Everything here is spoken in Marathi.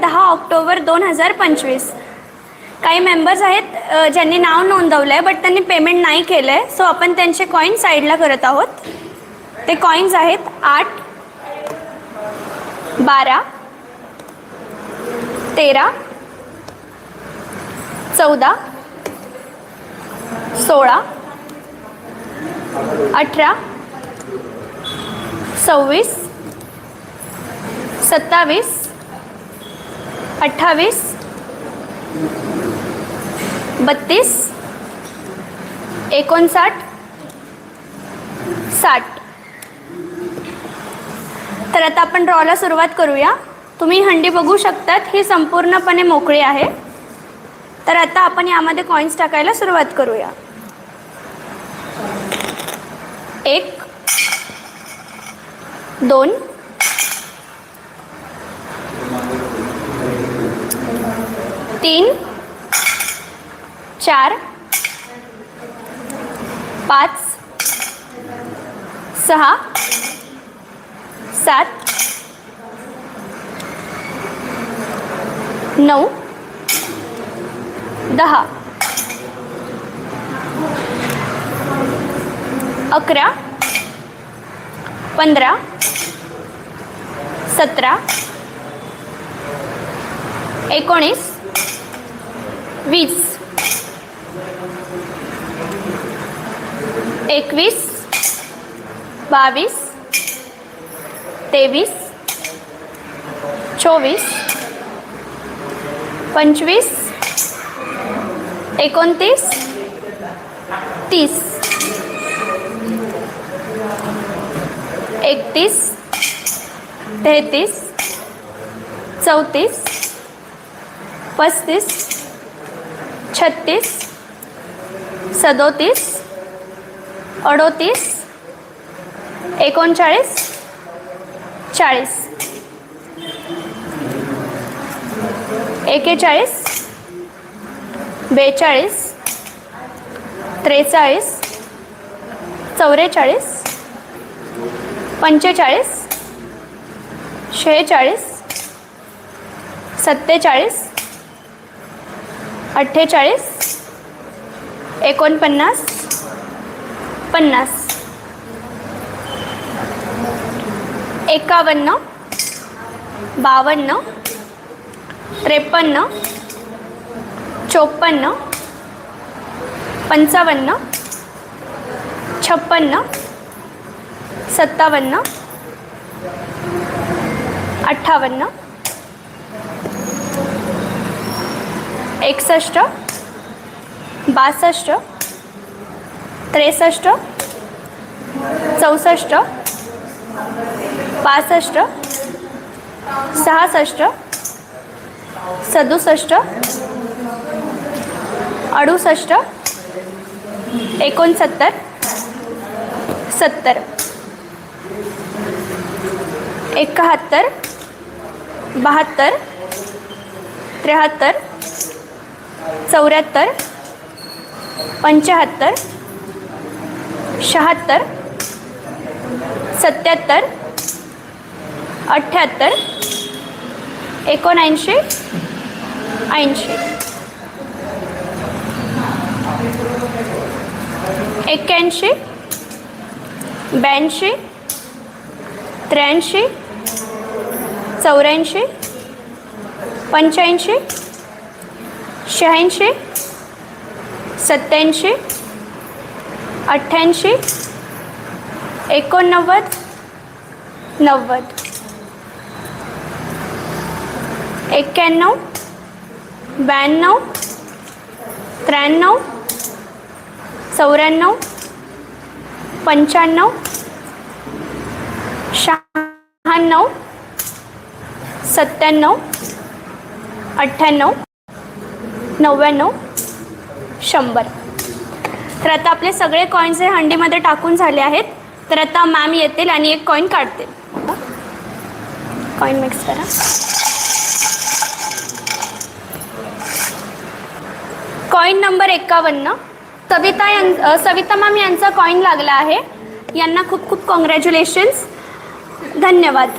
दहा ऑक्टोबर दोन हजार पंचवीस. काही मेंबर्स आहेत ज्यांनी नाव नोंदवलं आहे बट त्यांनी पेमेंट नाही केलं आहे सो आपण त्यांचे कॉईन साईडला करत आहोत. ते कॉईन्स आहेत आठ बारा तेरा चौदा सोळा अठरा सव्वीस सत्तावीस अठ्ठावीस बत्तीस एकोणसाठ साठ. तर आता आपण ड्रॉला सुरुवात करूया. तुम्ही हंडी बघू शकतात ही संपूर्णपणे मोकळी आहे. तर आता आपण यामध्ये कॉईन्स टाकायला सुरुवात करूया. एक दोन चार पाच सहा सात नऊ दहा अकरा पंधरा सतरा एकोणीस वीस. एकवीस बावीस तेवीस चोवीस पंचवीस एकोणतीस तीस. एकतीस तेहतीस चौतीस पस्तीस छत्तीस सदोतीस अडोतीस एकोणचाळीस चाळीस. एकेचाळीस बेचाळीस त्रेचाळीस चौवेचाळीस पंचेचाळीस शेहेचाळीस सत्तेचाळीस अठ्ठेचाळीस एकोणपन्नास पन्नास. एकावन्न. बावन्न. त्रेपन्न. चोपन्न. पंचावन्न. छप्पन्न. सत्तावन्न. अठ्ठावन्न. एकसष्ट. बासष्ट. त्रेसष्ट चौसष्ट पासष्ट सहासष्ट सदुसष्ट अडुसष्ट एकोणसत्तर सत्तर एकाहत्तर बहात्तर त्र्याहत्तर चौऱ्याहत्तर पंच्याहत्तर शहात्तर सत्याहत्तर अठ्ठ्याहत्तर एकोणऐंशी ऐंशी. एक्क्याऐंशी ब्याऐंशी त्र्याऐंशी चौऱ्याऐंशी पंच्याऐंशी शहाऐंशी सत्याऐंशी अठ्ठ्याऐंशी एकोणनव्वद नव्वद. एक्क्याण्णव ब्याण्णव त्र्याण्णव चौऱ्याण्णव पंच्याण्णव शहाण्णव सत्त्याण्णव अठ्ठ्याण्णव नव्याण्णव शंभर. तर आता आपले सगळे कॉईन्स हे हंडीमध्ये टाकून झाले आहेत. तर आता मॅम येतील आणि एक कॉईन काढतील. कॉईन मिक्स करा. कॉईन नंबर एकावन्न. सविता यां सविता मॅम यांचा कॉईन लागला आहे. यांना खूप खूप कॉंग्रॅच्युलेशन्स धन्यवाद.